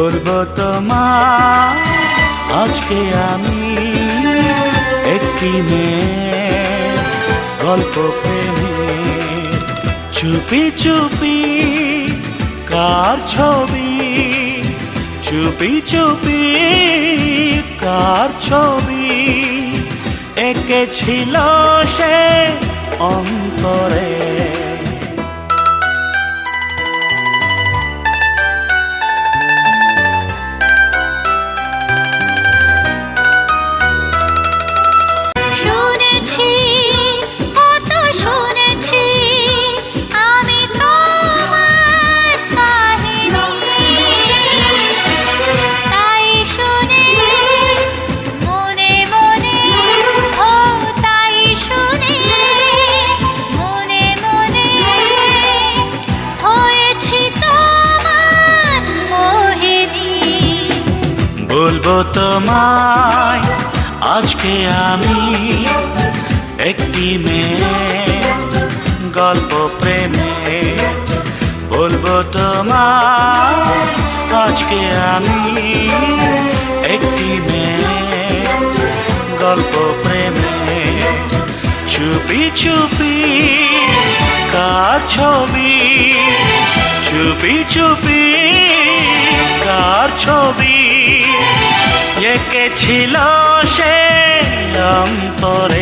বলব তোমার আজকে আমি একটি মেয়ে গল্প প্রেমে। চুপি চুপি কার ছবি? চুপি চুপি কার ছবি? এঁকেছিল সে অন্তরে। তোমায়, আজকে আমি একটি মেয়ে, গল্প প্রেমে বলব তোমায়, আজকে আমি একটি মেয়ে, গল্প প্রেমে চুপি চুপি কার ছবি চুপি চুপি কার ছবি? এঁকেছিল সে অন্তরে